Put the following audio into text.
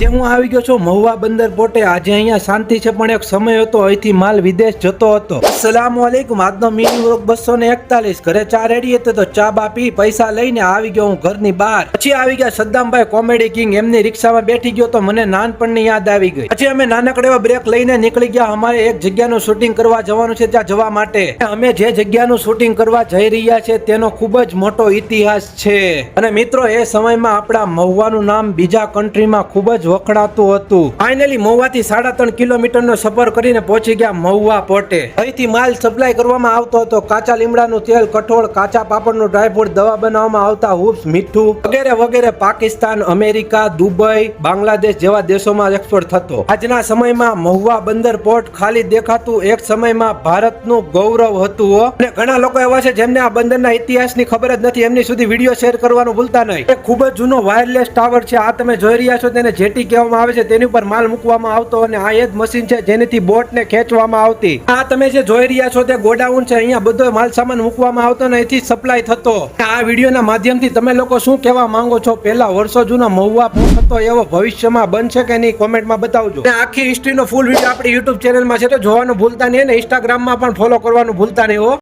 આજે હું આવી ગયો છું મહુવા બંદર પોર્ટે આજે અહીંયા શાંતિ છે, પણ એક સમય હતો, અહીંથી માલ વિદેશ જતો હતો. અસલામ વાલેકુમ આજનો મિની વ્લોગ બસો ને એકતાલીસ. ઘરે ચા રેડી હતો તો ચા બાપી પૈસા લઈને આવી ગયો હું ઘરની બહાર. પછી આવી ગયા સદ્દામભાઈ કોમેડી કિંગ. એમની રિક્ષામાં બેઠી ગયો તો મને નાનપણની યાદ આવી ગઈ. પછી અમે નાનકડે બ્રેક લઈને નીકળી ગયા. અમારે એક જગ્યાનું શૂટિંગ કરવા જવાનું છે, ત્યાં જવા માટે. અમે જે જગ્યાનું શૂટિંગ કરવા જઈ રહ્યા છે, તેનો ખૂબ જ મોટો ઇતિહાસ છે. અને મિત્રો, એ સમયમાં આપણા મહુવાનું નામ બીજા કન્ટ્રીમાં ખૂબ જ વખણાતું હતું. ફાઇનલી મહુવાથી સાડા ત્રણ કિલોમીટરનો સફર કરીને પહોંચી ગયા મહુવા પોર્ટે. અહીંથી માલ સપ્લાય કરવામાં આવતો હતો. કાચા લીમડાનું તેલ, કઠોળ, કાચા પાપડનું ડ્રાયફ્રૂટ દવા બનાવવામાં આવતા હુપ્સ મીઠું વગેરે વગેરે પાકિસ્તાન, અમેરિકા, દુબઈ, બાંગ્લાદેશ જેવા દેશોમાં એક્સપોર્ટ થતો. આજના સમયમાં મહુવા બંદર પોર્ટ ખાલી દેખાતું એક સમયમાં ભારતનું ગૌરવ હતું અને ઘણા લોકો એવા છે જેમને આ બંદરના ઇતિહાસની ખબર જ નથી. એમની સુધી વીડિયો શેર કરવાનું ભૂલતા નહીં. એ ખૂબ જ જૂનો વાયરલેસ ટાવર છે. આ તમે જોઈ રહ્યા છો તેને જેટી કહેવામાં આવે છે, તેની ઉપર માલ મૂકવામાં આવતો અને આ એ જ મશીન છે જેનાથી બોટને ખેંચવામાં આવતી. આ તમે જે જોઈ રહ્યા છો તે ગોડાઉન છે, અહીંયા બધો માલ સામાન મૂકવામાં આવતો અને અહીંથી સપ્લાય થતો. આ વિડીયોના માધ્યમથી તમે લોકો શું કહેવા માંગો છો? પહેલા વર્ષો જૂનો મહુવા પોર્ટ હતો, એવો ભવિષ્યમાં બનશે કે નહીં? કોમેન્ટમાં બતાવજો. આખી હિસ્ટ્રીનો ફૂલ વીડિયો આપણી યુટ્યુબ ચેનલમાં છે, તો જોવાનું ભૂલતા નહીં અને ઇન્સ્ટાગ્રામમાં પણ ફોલો કરવાનું ભૂલતા નહીં હો.